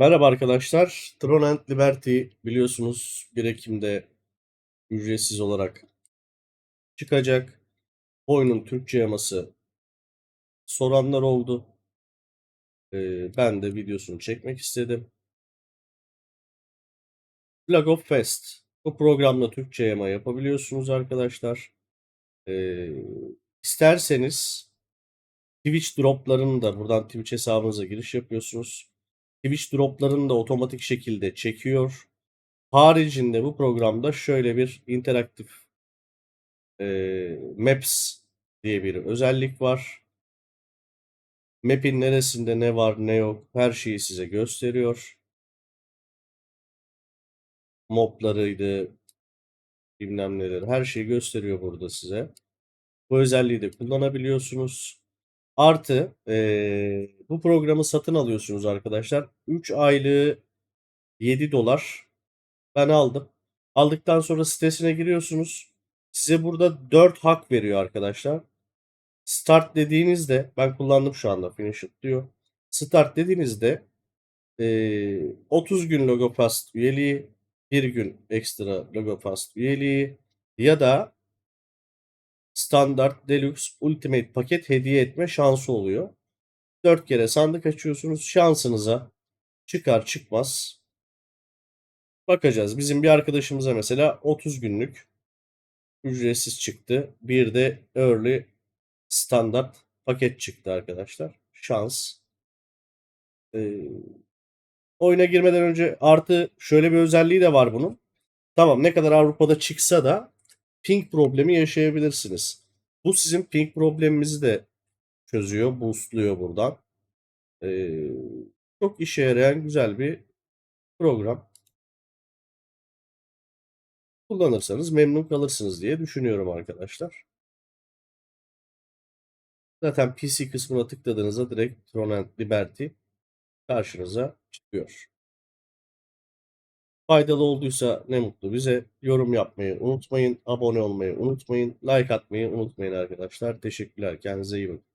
Merhaba arkadaşlar. Tron and Liberty biliyorsunuz 1 Ekim'de ücretsiz olarak çıkacak. Oyunun Türkçe yaması soranlar oldu. Ee, ben de videosunu çekmek istedim. Flag of Fest. Bu programda Türkçe yama yapabiliyorsunuz arkadaşlar. Ee, isterseniz Twitch droplarını da buradan Twitch hesabınıza giriş yapıyorsunuz. Twitch droplarını da otomatik şekilde çekiyor. Haricinde bu programda şöyle bir interaktif eee, Maps diye bir özellik var. Map'in neresinde ne var ne yok her şeyi size gösteriyor. Moblarıydı, bilmem neler her şeyi gösteriyor burada size. Bu özelliği de kullanabiliyorsunuz. Artı eee, bu programı satın alıyorsunuz arkadaşlar. 3 aylığı 7 dolar. Ben aldım. Aldıktan sonra sitesine giriyorsunuz. Size burada 4 hak veriyor arkadaşlar. Start dediğinizde ben kullandım şu anda finish it diyor. Start dediğinizde eee, 30 gün Logopast üyeliği, 1 gün ekstra Logopast üyeliği ya da standart, deluxe, ultimate paket hediye etme şansı oluyor. 4 kere sandık açıyorsunuz. Şansınıza çıkar çıkmaz bakacağız. Bizim bir arkadaşımıza mesela 30 günlük ücretsiz çıktı. Bir de early standart paket çıktı arkadaşlar. Şans. Ee, oyuna girmeden önce artı şöyle bir özelliği de var bunun. Tamam ne kadar Avrupa'da çıksa da ping problemi yaşayabilirsiniz. Bu sizin ping probleminizi de çözüyor, boostluyor buradan. Ee, çok işe yarayan güzel bir program. Kullanırsanız memnun kalırsınız diye düşünüyorum arkadaşlar. Zaten PC kısmına tıkladığınızda direkt Tron Liberty karşınıza çıkıyor. Faydalı olduysa ne mutlu bize. Yorum yapmayı unutmayın. Abone olmayı unutmayın. Like atmayı unutmayın arkadaşlar. Teşekkürler. Kendinize iyi bakın.